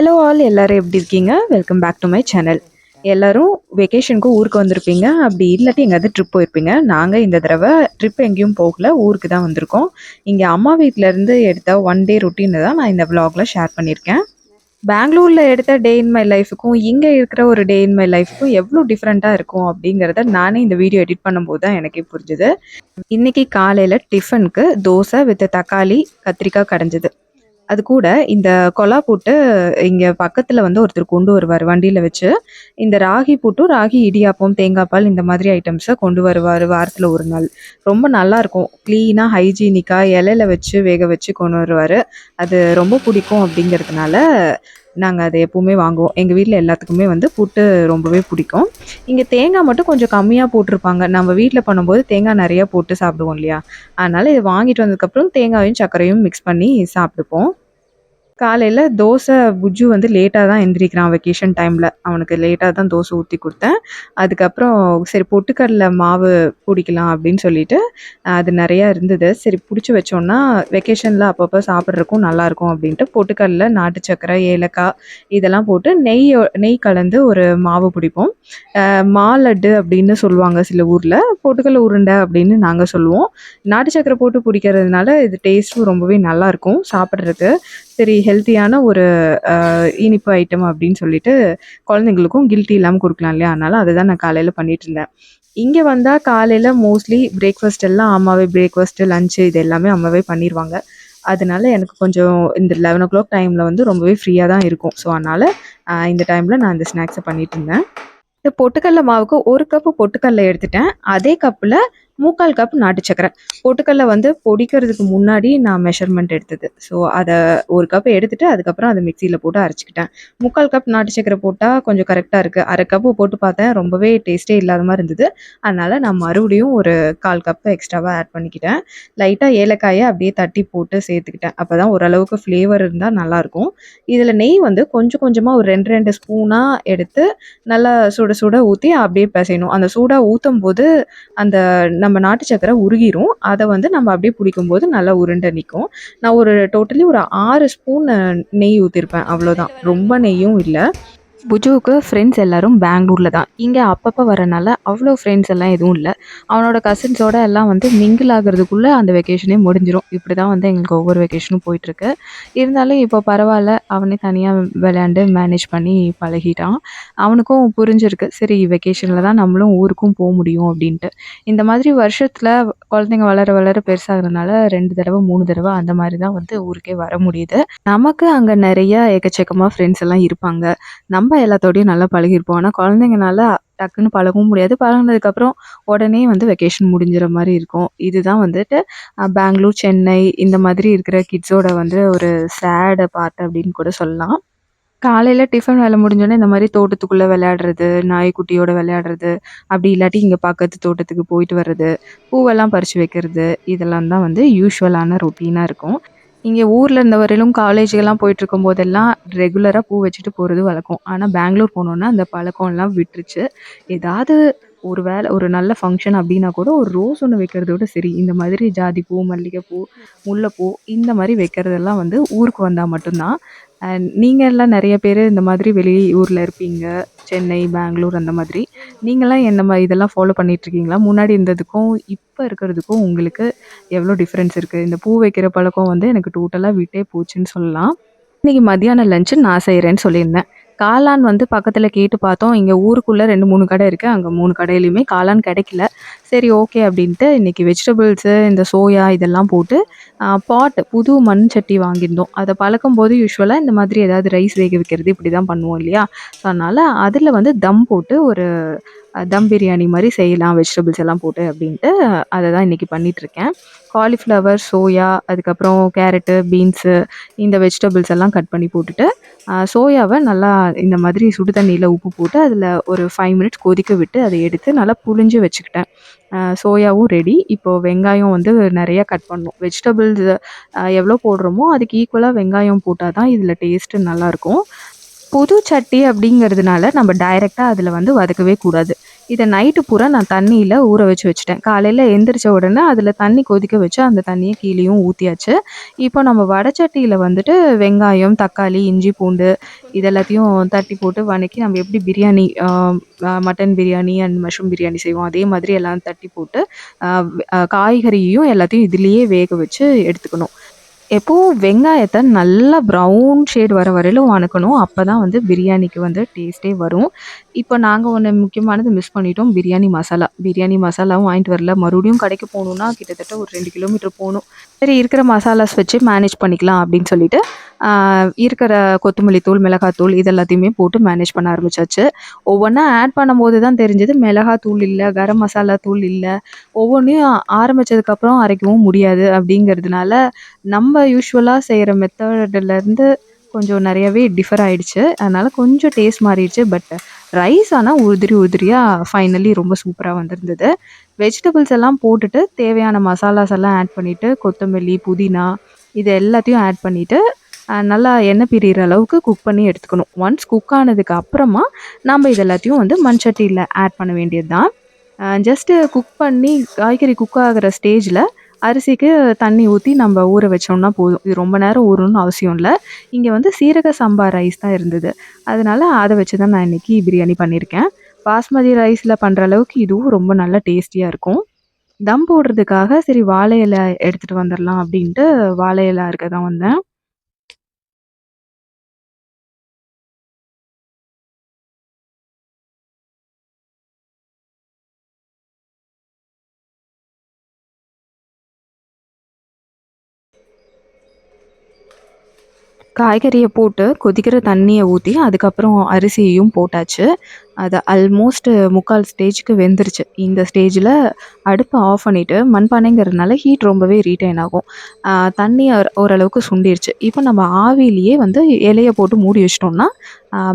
Hello all எல்லோரும் எப்படி இருக்கீங்க? Welcome back to my channel எல்லோரும் வெக்கேஷனுக்கு ஊருக்கு வந்திருப்பீங்க. அப்படி இல்லாட்டி எங்கேயாவது ட்ரிப் போயிருப்பீங்க. நாங்கள் இந்த தடவை ட்ரிப் எங்கேயும் போகல. ஊருக்கு தான் வந்திருக்கோம். இங்கே அம்மா வீட்டிலேருந்து எடுத்த ஒன் டே ருட்டீனை தான் நான் இந்த vlogல ஷேர் பண்ணியிருக்கேன். பெங்களூரில் எடுத்த டே இன் மை லைஃபுக்கும் இங்கே இருக்கிற ஒரு டே இன் மை லைஃபுக்கும் எவ்வளோ டிஃப்ரெண்ட்டாக இருக்கும் அப்படிங்கிறத நானே இந்த வீடியோ எடிட் பண்ணும்போது தான் எனக்கே புரிஞ்சுது. இன்னைக்கு காலையில் டிஃபனுக்கு தோசை வித் தக்காளி கத்திரிக்காய் கடைஞ்சிது. அது கூட இந்த கொலா போட்டு இங்கே பக்கத்தில் வந்து ஒருத்தர் கொண்டு வருவார் வண்டியில் வச்சு. இந்த ராகி போட்டும் ராகி இடியாப்பம் தேங்காய் பால் இந்த மாதிரி ஐட்டம்ஸை கொண்டு வருவார் வாரத்தில் ஒரு நாள். ரொம்ப நல்லா இருக்கும். க்ளீனாக ஹைஜீனிக்காக இலையில வச்சு வேக வச்சு கொண்டு வருவார். அது ரொம்ப பிடிக்கும் அப்படிங்கிறதுனால நாங்கள் அதை எப்பவுமே வாங்குவோம். எங்கள் வீட்டில் எல்லாத்துக்குமே வந்து புட்டு ரொம்பவே பிடிக்கும். இங்கே தேங்காய் மட்டும் கொஞ்சம் கம்மியாக போட்டிருப்பாங்க. நம்ம வீட்டில் பண்ணும்போது தேங்காய் நிறையா போட்டு சாப்பிடுவோம் இல்லையா? அதனால் இதை வாங்கிட்டு வந்ததுக்கப்புறம் தேங்காயும் சர்க்கரையும் மிக்ஸ் பண்ணி சாப்பிட்டுப்போம். காலையில் தோசை புஜ்ஜு வந்து லேட்டாக தான் எந்திரிக்கிறான் வெக்கேஷன் டைமில் அவனுக்கு லேட்டாக தான் தோசை ஊற்றி கொடுத்தேன். அதுக்கப்புறம் சரி பொட்டுக்கடலை மாவு பிடிக்கலாம் அப்படின்னு சொல்லிட்டு அது நிறையா இருந்தது. சரி பிடிச்சி வச்சோன்னா வெக்கேஷனில் அப்பப்போ சாப்பிட்றதுக்கும் நல்லாயிருக்கும் அப்படின்ட்டு பொட்டுக்கடலை நாட்டு சக்கரை ஏலக்காய் இதெல்லாம் போட்டு நெய் நெய் கலந்து ஒரு மாவு பிடிப்போம். மா லட்டு அப்படின்னு சொல்லுவாங்க சில ஊரில். பொட்டுக்கடலை உருண்டை அப்படின்னு நாங்கள் சொல்லுவோம். நாட்டு சக்கரை போட்டு பிடிக்கிறதுனால இது டேஸ்ட்டும் ரொம்பவே நல்லாயிருக்கும் சாப்பிட்றதுக்கு. சரி ஹெல்த்தியான ஒரு இனிப்பு ஐட்டம் அப்படின்னு சொல்லிட்டு குழந்தைங்களுக்கும் கில்ட்டி இல்லாமல் கொடுக்கலாம் இல்லையா? அதனால அதை தான் நான் காலையில் பண்ணிட்டு இருந்தேன். இங்கே வந்தால் காலையில் மோஸ்ட்லி பிரேக்ஃபாஸ்ட் எல்லாம் அம்மாவே பிரேக்ஃபாஸ்ட்டு லஞ்சு இது எல்லாமே அம்மாவே பண்ணிடுவாங்க அதனால எனக்கு கொஞ்சம் இந்த லெவன் ஓ கிளாக் டைமில் வந்து ரொம்பவே ஃப்ரீயாக தான் இருக்கும். ஸோ அதனால் இந்த டைமில் நான் இந்த ஸ்நாக்ஸை பண்ணிட்டு இருந்தேன். இந்த பொட்டுக்கடலை மாவுக்கு ஒரு கப்பு பொட்டுக்கடலை எடுத்துட்டேன். அதே கப்பில் முக்கால் கப் நாட்டு சக்கரை. பொட்டுக்கடலை வந்து பொடிக்கிறதுக்கு முன்னாடி நான் மெஷர்மெண்ட் எடுத்தது. ஸோ அதை ஒரு கப் எடுத்துட்டு அதுக்கப்புறம் அதை மிக்சியில் போட்டு அரைச்சிக்கிட்டேன். முக்கால் கப் நாட்டு சக்கரை போட்டால் கொஞ்சம் கரெக்டாக இருக்குது அரை கப்பு போட்டு பார்த்தேன். ரொம்பவே டேஸ்ட்டே இல்லாத மாதிரி இருந்தது. அதனால் நான் மறுபடியும் ஒரு கால் கப் எக்ஸ்ட்ராவாக ஆட் பண்ணிக்கிட்டேன். லைட்டாக ஏலக்காயை அப்படியே தட்டி போட்டு சேர்த்துக்கிட்டேன். அப்போ தான் ஓரளவுக்கு ஃப்ளேவர் இருந்தால் நல்லாயிருக்கும். இதில் நெய் வந்து கொஞ்சம் கொஞ்சமாக ஒரு ரெண்டு ரெண்டு ஸ்பூனாக எடுத்து நல்லா சுட சுட ஊற்றி அப்படியே பிசையணும். அந்த சூடாக ஊற்றும் போது அந்த நம்ம நம்ம நாட்டு சக்கரை உருகிரும். அதை வந்து நம்ம அப்படியே பிடிக்கும்போது நல்லா உருண்டை நிற்கும் நான் ஒரு டோட்டலி ஒரு ஆறு ஸ்பூன் நெய் ஊற்றிருப்பேன் அவ்வளோதான் ரொம்ப நெய்யும் இல்லை. புஜுவுக்கு ஃப்ரெண்ட்ஸ் எல்லாரும் பெங்களூரில் தான். இங்கே அப்பப்போ வரனால அவ்வளோ ஃப்ரெண்ட்ஸ் எல்லாம் எதுவும் இல்லை. அவனோட கசின்ஸோட எல்லாம் வந்து மிங்கிள் ஆகிறதுக்குள்ளே அந்த வெக்கேஷனே முடிஞ்சிடும் இப்படி தான் வந்து எங்களுக்கு ஒவ்வொரு வெக்கேஷனும் போயிட்டுருக்கு. இருந்தாலும் இப்போ பரவாயில்ல அவனே தனியாக விளையாண்டு மேனேஜ் பண்ணி பழகிட்டான். அவனுக்கும் புரிஞ்சிருக்கு சரி வெக்கேஷனில் தான் நம்மளும் ஊருக்கும் போக முடியும் அப்படின்ட்டு. இந்த மாதிரி வருஷத்தில் குழந்தைங்க வளர வளர பெருசாகிறதுனால ரெண்டு தடவை மூணு தடவை அந்த மாதிரி தான் வந்து ஊருக்கே வர முடியுது. நமக்கு அங்கே நிறைய எக்கச்சக்கமாக ஃப்ரெண்ட்ஸ் எல்லாம் இருப்பாங்க. நம்ம எல்லாத்தோடையும் நல்லா பழகிருப்போம் ஆனால் குழந்தைங்கனால டக்குன்னு பழகவும் முடியாது. பழகுனதுக்கப்புறம் உடனே வந்து வெக்கேஷன் முடிஞ்சிற மாதிரி இருக்கும். இதுதான் வந்துட்டு பெங்களூர் சென்னை இந்த மாதிரி இருக்கிற கிட்ஸோட வந்து ஒரு சேடு பார்ட் அப்படின்னு கூட சொல்லலாம். காலையில் டிஃபன் வேலை முடிஞ்சோடனே இந்த மாதிரி தோட்டத்துக்குள்ளே விளையாடுறது நாய்க்குட்டியோட விளையாடுறது அப்படி இல்லாட்டி இங்கே பக்கத்து தோட்டத்துக்கு போயிட்டு வர்றது பூவெல்லாம் பறித்து வைக்கிறது இதெல்லாம் தான் வந்து யூஸ்வலான ரொட்டீனாக இருக்கும். இங்கே ஊரில் இருந்த வரையிலும் காலேஜுக்கெல்லாம் போயிட்டுருக்கும் போதெல்லாம் ரெகுலராக பூ வச்சுட்டு போகிறது வழக்கம். ஆனால் பெங்களூர் போனோன்னா அந்த பழக்கம்லாம் விட்டுருச்சு. ஏதாவது ஒரு வேலை ஒரு நல்ல ஃபங்க்ஷன் அப்படின்னா கூட ஒரு ரோஸ் ஒன்று வைக்கிறதோட சரி இந்த மாதிரி ஜாதிப்பூ மல்லிகைப்பூ முல்லைப்பூ இந்த மாதிரி வைக்கிறதெல்லாம் வந்து ஊருக்கு வந்தால் மட்டும்தான் அண்ட் நீங்கள்லாம் நிறைய பேர் இந்த மாதிரி வெளி ஊரில் இருப்பீங்க. சென்னை பெங்களூர் அந்த மாதிரி. நீங்களாம் என்ன இதெல்லாம் ஃபாலோ பண்ணிகிட்ருக்கீங்களா முன்னாடி இருந்ததுக்கும் இப்போ இருக்கிறதுக்கும் உங்களுக்கு எவ்வளோ டிஃப்ரென்ஸ் இருக்குது இந்த பூ வைக்கிற பழக்கம் வந்து எனக்கு டோட்டலாக விட்டே போச்சுன்னு சொல்லலாம். இன்றைக்கி மத்தியானம் லஞ்சு நான் செய்கிறேன்னு சொல்லியிருந்தேன். காளான் வந்து பக்கத்தில் கேட்டு பார்த்தோம். இங்கே ஊருக்குள்ளே ரெண்டு மூணு கடை இருக்குது அங்கே மூணு கடையிலையுமே காளான் கிடைக்கல. சரி ஓகே அப்படின்ட்டு இன்றைக்கி வெஜிடபிள்ஸு இந்த சோயா இதெல்லாம் போட்டு பாட் புது மண் சட்டி வாங்கியிருந்தோம். அதை பழக்கும் போது யூஸ்வலாக இந்த மாதிரி ஏதாவது ரைஸ் வேக வைக்கிறது இப்படி தான் பண்ணுவோம் இல்லையா? ஸோ அதனால் அதில் வந்து தம் போட்டு ஒரு தம் பிரியாணி மாதிரி செய்யலாம் வெஜிடபிள்ஸ் எல்லாம் போட்டு அப்படின்ட்டு அதை தான் இன்றைக்கி பண்ணிகிட்ருக்கேன் காலிஃப்ளவர் சோயா அதுக்கப்புறம் கேரட்டு பீன்ஸு இந்த வெஜிடபிள்ஸ் எல்லாம் கட் பண்ணி போட்டுட்டு சோயாவை நல்லா இந்த மாதிரி சுடு தண்ணியில் உப்பு போட்டு அதில் ஒரு ஃபைவ் மினிட்ஸ் கொதிக்க விட்டு அதை எடுத்து நல்லா புழிஞ்சு வச்சுக்கிட்டேன். சோயாவும் ரெடி இப்போது வெங்காயம் வந்து நிறையா கட் பண்ணணும் வெஜிடபிள்ஸ் எவ்வளோ போடுறோமோ அதுக்கு ஈக்குவலாக வெங்காயம் போட்டால் தான் இதில் டேஸ்ட்டு நல்லாயிருக்கும் புது சட்டி அப்படிங்கிறதுனால நம்ம டைரெக்டாக அதில் வந்து வதக்கவே கூடாது. இதை நைட்டு பூரா நான் தண்ணியில் ஊற வச்சு வச்சுட்டேன். காலையில் எந்திரிச்ச உடனே அதில் தண்ணி கொதிக்க வச்சு அந்த தண்ணியை கீழேயும் ஊற்றியாச்சு இப்போ நம்ம வடச்சட்டியில் வந்துட்டு வெங்காயம் தக்காளி இஞ்சி பூண்டு இதெல்லாத்தையும் தட்டி போட்டு வதக்கி நம்ம எப்படி biryani mutton biryani and mushroom biryani செய்வோம் அதே மாதிரி எல்லாம் தட்டி போட்டு காய்கறியையும் எல்லாத்தையும் இதுலேயே வேக வச்சு எடுத்துக்கணும். எப்போவும் வெங்காயத்தை நல்லா ப்ரௌன் ஷேட் வர வரையிலும் வணக்கணும். அப்போ தான் வந்து பிரியாணிக்கு வந்து டேஸ்ட்டே வரும். இப்போ நாங்கள் ஒன்று முக்கியமானது மிஸ் பண்ணிட்டோம். பிரியாணி மசாலா. பிரியாணி மசாலாவும் வாங்கிட்டு வரல. மறுபடியும் கடைக்கு போகணுன்னா கிட்டத்தட்ட ஒரு ரெண்டு கிலோமீட்டர் போகணும். சரி இருக்கிற மசாலாஸ் வச்சு மேனேஜ் பண்ணிக்கலாம் அப்படின்னு சொல்லிட்டு இருக்கிற கொத்தமல்லி தூள் மிளகாத்தூள் இது எல்லாத்தையுமே போட்டு மேனேஜ் பண்ண ஆரம்பிச்சாச்சு. ஒவ்வொன்றா ஆட் பண்ணும்போது தான் தெரிஞ்சது மிளகாத்தூள் இல்லை கரம் மசாலா தூள் இல்லை ஒவ்வொன்றையும் ஆரம்பிச்சதுக்கப்புறம் அரைக்கவும் முடியாது அப்படிங்கிறதுனால நம்ம யூஸ்வலாக செய்கிற மெத்தடிலேருந்து கொஞ்சம் நிறையவே டிஃபர் ஆகிடுச்சு அதனால் கொஞ்சம் டேஸ்ட் மாறிடுச்சு. பட் ரைஸ் ஆனால் உதிரி உதிரியாக ஃபைனலி ரொம்ப சூப்பராக வந்திருந்தது. வெஜிடபிள்ஸ் எல்லாம் போட்டுட்டு தேவையான மசாலாஸ் எல்லாம் ஆட் பண்ணிவிட்டு கொத்தமல்லி புதினா இது எல்லாத்தையும் ஆட் பண்ணிவிட்டு நல்லா எண்ணெய் பிரிகிற அளவுக்கு குக் பண்ணி எடுத்துக்கணும். ஒன்ஸ் குக் ஆனதுக்கு அப்புறமா நம்ம இது எல்லாத்தையும் வந்து மண் சட்டியில் ஆட் பண்ண வேண்டியது தான் ஜஸ்ட்டு குக் பண்ணி காய்கறி குக் ஆகிற ஸ்டேஜில் அரிசிக்கு தண்ணி ஊற்றி நம்ம ஊற வச்சோம்னா போதும். இது ரொம்ப நேரம் ஊறணும்னு அவசியம் இல்லை. இங்கே வந்து சீரக சம்பா ரைஸ் தான் இருந்தது. அதனால் அதை வச்சு தான் நான் இன்றைக்கி பிரியாணி பண்ணியிருக்கேன் பாஸ்மதி ரைஸில் பண்ணுற அளவுக்கு இதுவும் ரொம்ப நல்ல டேஸ்டியாக இருக்கும். தம் போடுறதுக்காக சரி வாழை இலை எடுத்துகிட்டு வந்துடலாம் அப்படின்ட்டு வாழை இலை இருக்க தான் வந்தேன். காய்கறியை போட்டு கொதிக்கிற தண்ணியை ஊற்றி அதுக்கப்புறம் அரிசியையும் போட்டாச்சு. அது அல்மோஸ்ட்டு முக்கால் ஸ்டேஜுக்கு வெந்துருச்சு. இந்த ஸ்டேஜில் அடுப்பை ஆஃப் பண்ணிவிட்டு மண்பானைங்கிறதுனால ஹீட் ரொம்பவே ரீட்டைன் ஆகும். தண்ணி ஓரளவுக்கு சுண்டிருச்சு. இப்போ நம்ம ஆவியிலேயே வந்து இலையை போட்டு மூடி வச்சிட்டோம்னா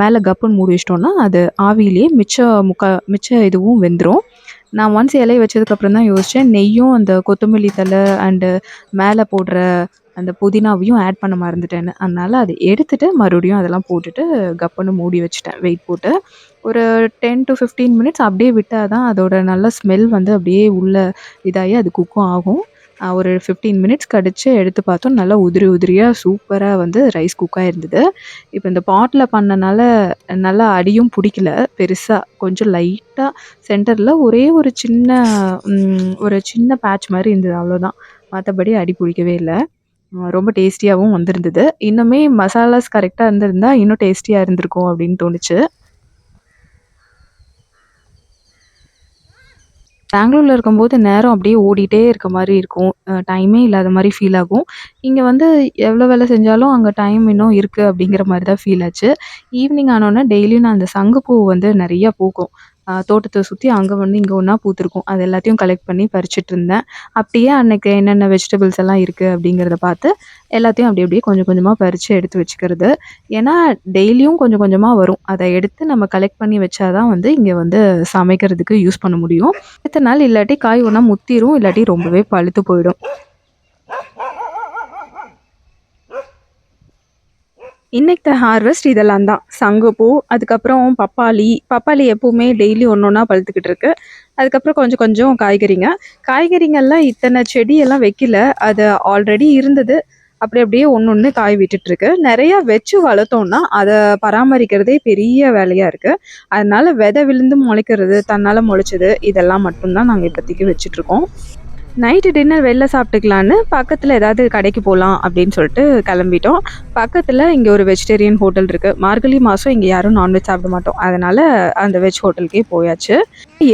மேலே கப்புன்னு மூடி வச்சிட்டோம்னா அது ஆவியிலேயே மிச்ச முக்கா மிச்ச இதுவும் வெந்துடும் நான் ஒன்ஸ் இலையை வச்சதுக்கப்புறம் தான் யோசித்தேன் நெய்யும் அந்த கொத்தமல்லி தழை அண்டு மேலே போடுற அந்த புதினாவையும் ஆட் பண்ண மறந்துட்டேன்னு. அதனால் அதை எடுத்துட்டு மறுபடியும் அதெல்லாம் போட்டுட்டு கப்புன்னு மூடி வச்சுட்டேன். வெயிட் போட்டு ஒரு டென் டு ஃபிஃப்டீன் மினிட்ஸ் அப்படியே விட்டால் தான் அதோட நல்ல ஸ்மெல் வந்து அப்படியே உள்ள இதாகி அது குக்கும் ஆகும். ஒரு ஃபிஃப்டீன் மினிட்ஸ் கடிச்சு எடுத்து பார்த்தோம். நல்லா உதிரி உதிரியாக சூப்பராக வந்து ரைஸ் குக்காக இருந்தது இப்போ இந்த பாட்டில் பண்ணனால நல்லா அடியும் பிடிக்கல. பெருசாக கொஞ்சம் லைட்டாக சென்டரில் ஒரே ஒரு சின்ன ஒரு சின்ன பேட்ச் மாதிரி இருந்தது. அவ்வளோதான் மற்றபடி அடி பிடிக்கவே இல்லை. ரொம்ப டேஸ்டியாகவும் வந்திருந்தது. இன்னுமே மசாலாஸ் கரெக்டாக இருந்திருந்தா இன்னும் டேஸ்டியாக இருந்திருக்கும் அப்படின்னு தோணுச்சு. பெங்களூரில் இருக்கும்போது நேரம் அப்படியே ஓடிட்டே இருக்க மாதிரி இருக்கும். டைமே இல்லாத மாதிரி ஃபீல் ஆகும். இங்கே வந்து எவ்வளோ வேலை செஞ்சாலும் அங்கே டைம் இன்னும் இருக்குது அப்படிங்கிற மாதிரி தான் ஃபீல் ஆச்சு. ஈவினிங் ஆனோடனே டெய்லியும் நான் அந்த சங்குப்பூ வந்து நிறையா பூக்கும் தோட்டத்தை சுற்றி அங்கே வந்து இங்கே ஒன்றா பூத்திருக்கும். அது எல்லாத்தையும் கலெக்ட் பண்ணி பறிச்சிட்டு இருந்தேன். அப்படியே அன்றைக்கு என்னென்ன வெஜிடபிள்ஸ் எல்லாம் இருக்குது அப்படிங்கிறத பார்த்து எல்லாத்தையும் அப்படி அப்படியே கொஞ்சம் கொஞ்சமாக பறித்து எடுத்து வச்சுக்கிறது. ஏன்னா டெய்லியும் கொஞ்சம் கொஞ்சமாக வரும். அதை எடுத்து நம்ம கலெக்ட் பண்ணி வச்சா தான் வந்து இங்கே வந்து சமைக்கிறதுக்கு யூஸ் பண்ண முடியும். எத்தனை நாள் இல்லாட்டி காய் ஒன்றா முத்திரும் இல்லாட்டி ரொம்பவே பழுத்து போயிடும். இன்னைக்கு ஹார்வெஸ்ட் இதெல்லாம் தான். சங்குப்பூ அதுக்கப்புறம் பப்பாளி. பப்பாளி எப்பவுமே டெய்லி ஒன்று ஒன்றா பழுத்துக்கிட்டு இருக்கு. அதுக்கப்புறம் கொஞ்சம் கொஞ்சம் காய்கறிங்க. காய்கறிங்கள்லாம் இத்தனை செடியெல்லாம் வைக்கல. அது ஆல்ரெடி இருந்தது. அப்படி அப்படியே ஒன்று ஒன்று காய் விட்டுட்டுருக்கு நிறையா வச்சு வளர்த்தோம்னா அதை பராமரிக்கிறதே பெரிய வேலையாக இருக்குது அதனால் விதை விழுந்து முளைக்கிறது தன்னால் முளைச்சது இதெல்லாம் மட்டும்தான் நாங்கள் இப்போதைக்கு வச்சுட்ருக்கோம் நைட்டு டின்னர் வெளில சாப்பிட்டுக்கலான்னு பக்கத்தில் ஏதாவது கடைக்கு போகலாம் அப்படின்னு சொல்லிட்டு கிளம்பிட்டோம். பக்கத்தில் இங்கே ஒரு வெஜிடேரியன் ஹோட்டல் இருக்குது மார்கழி மாதம் இங்கே யாரும் நான்வெஜ் சாப்பிட மாட்டோம். அதனால் அந்த வெஜ் ஹோட்டலுக்கே போயாச்சு.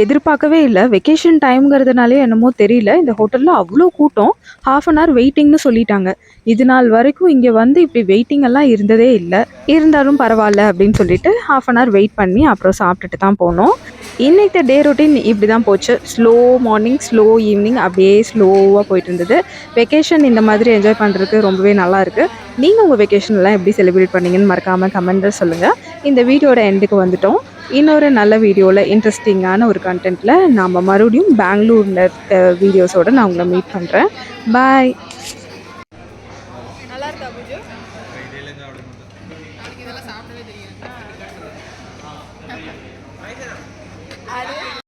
எதிர்பார்க்கவே இல்லை. வெக்கேஷன் டைம்ங்கிறதுனாலே என்னமோ தெரியல. இந்த ஹோட்டலில் அவ்வளோ கூட்டம். ஹாஃப் அன் ஹவர் வெயிட்டிங்னு சொல்லிட்டாங்க. இது நாள் வரைக்கும் இங்கே வந்து இப்படி வெயிட்டிங் எல்லாம் இருந்ததே இல்லை. இருந்தாலும் பரவாயில்ல அப்படின்னு சொல்லிட்டு ஹாஃப் அன் ஹவர் வெயிட் பண்ணி அப்புறம் சாப்பிட்டுட்டு தான் போனோம். இன்னைக்கு டே ரொட்டீன் இப்படி தான் போச்சு. ஸ்லோ மார்னிங் ஸ்லோ ஈவினிங் அப்படியே ஸ்லோவாக போயிட்டு இருந்தது வெக்கேஷன் இந்த மாதிரி என்ஜாய் பண்ணுறதுக்கு ரொம்பவே நல்லாயிருக்கு. நீங்கள் உங்கள் வெக்கேஷன்லாம் எப்படி செலிப்ரேட் பண்ணீங்கன்னு மறக்காமல் கமெண்டில் சொல்லுங்கள் இந்த வீடியோட எண்டுக்கு வந்துட்டோம். இன்னொரு நல்ல வீடியோவில் இன்ட்ரெஸ்டிங்கான ஒரு கண்டென்ட்டில் நாம் மறுபடியும் பெங்களூரில் இருக்க வீடியோஸோடு நான் உங்களை மீட் பண்ணுறேன் பாய்